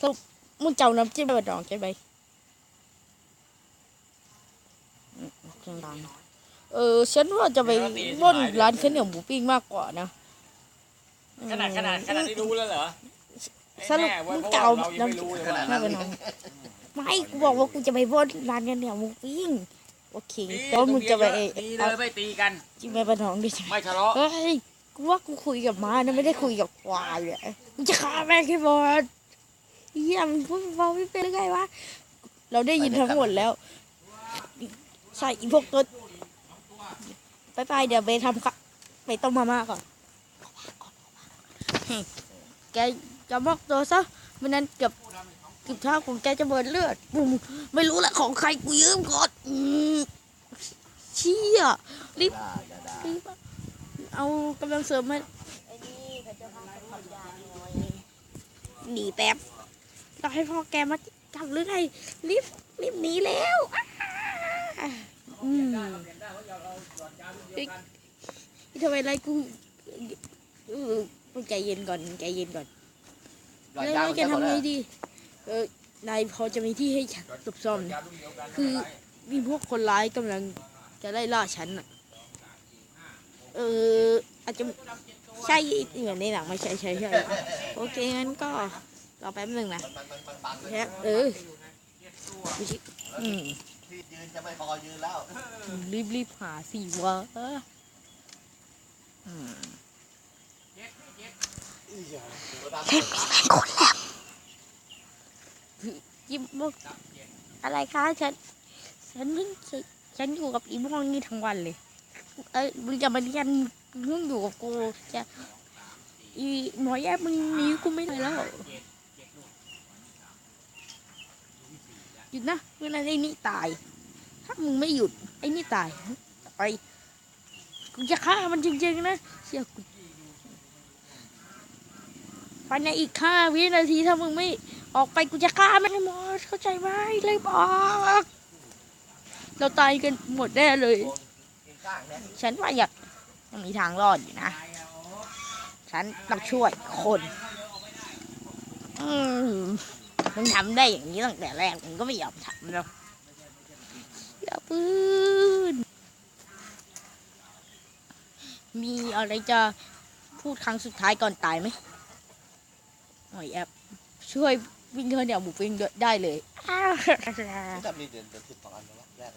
สรุปมึงเจ้าน้ำจิ้มไปดองใช่ไหมอืมเสียงดังเออฉันว่าจะไปปล้นร้านข้าวเหนียวหมูปิ้งมากกว่านะขนาดขนาดขนาดที่รู้แล้วเหรอสรุปแน่เว้ยมึงเพราะเจ้าว่าเรายังไม่น้ำรู้เลยขนาว่าดไม่เป็นไรไม่กูบอกว่ากูจะไปปล้นร้านข้าวเหนียวหมูปิ้งโอเคแล้วมึงจะไปเอตีเลเอายไม่ตีกันจิ้มไปปะน้องด้วยใช่ไหมไม่ทะเลาะเฮ้ยกูว่ากูคุยกับม้านะไม่ได้คุยกับควายเลยมึงจะฆ่าแม่งให้หมด เยี่ยมงพูดเบาไม่เป็นหรือไงวะเราได้ยินทั้งหมดแล้วใช่อีพวกตัวไปไปๆเดี๋ยวไปทำค่ะไปต้มมาม่าก่อนเฮ้ยแกจะมอกตัวซะไม่นั้นเกือบเกือบเท้าของแกจะเบิดเลือดปุ้มไม่รู้แหละของใครกูยืมก่อนอืมเชี่ยรีบอย่าด่ารีบเอากำลังเสริมมาหนีแป๊บ เราให้พ่อแกมาจับหรือไงรีบรีบหนีแล้วอืมเฮ้ยทำไมไรกูเอองใจเย็นก่อนใจเย็นก่อนแล้วแค่จะหมดทำไงดี เออนายพอจะมีที่ให้ฉันหลบซ่อนไหมคือมีพวกคนร้ายกำลังจะไล่ล่าฉันอะ เอออาจจะใช่เหมือนในหนังไม่ใช่ใช่ใช่โอเคงั้นก็ รอแป๊บหนึ่งนะมันมันมันบังแค่เอออืมที่ยืนจะไม่พอยืนแล้วรีบรีบหาสิวะอืมยิ้มบอกอะไรคะฉันฉันเพิ่งฉันอยู่กับอีม่วงนี่ทั้งวันเลย เอ้ยมึงจะมาเรียนมึงอยู่กับกูจะอีหมอแย่มึงนีกูไม่ได้แล้ว หยุดนะเมื่อนั้นไอ้นี่ตาย ถ้ามึงไม่หยุดไอ้นี่ตายไปกูจะฆ่ามันจริงๆนะเชื่อกูภายในอีกห้าวินาทีถ้ามึงไม่ออกไปกูจะฆ่ามันหมดเข้าใจไหมเลยบอกเราตายกันหมดแน่เลยกินข้างเนี่ยฉันว่าอยากยังมีทางรอดอยู่นะ ฉันต้องช่วยคน อืม มึงทำได้อย่างนี้ตั้งแต่แรกมึงก็ไม่ยอมทำหรอกอย่าปืนมีอะไรจะพูดครั้งสุดท้ายก่อนตายไหมหน่อยแอบช่วยวิ่งเธอเนี่ยหมูวิ่งได้เลยอ้าวจะมีเดือนเดือนสิบสองอันแล้วแรก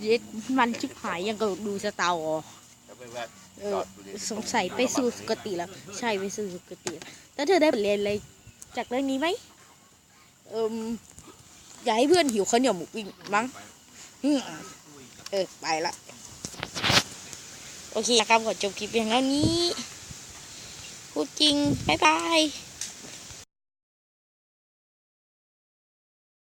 เย็ดมันชิบหายยังกับดูสตาร์วอร์จะไปแวะเอจออดดูดิสงสัยไปสู่สุคติแล้ว ใช่ไปสู่สุคติ แล้วแล้วเธอได้บทเรียนอะไรจากเรื่องนี้ไหม เอิมอย่าให้เพื่อนหิวข้าวเหนียวหมูปิ้งมั้งเออไปละ โอเคครับขอจบคลิปเพียงเท่านี้ พูดจริง บ๊ายบาย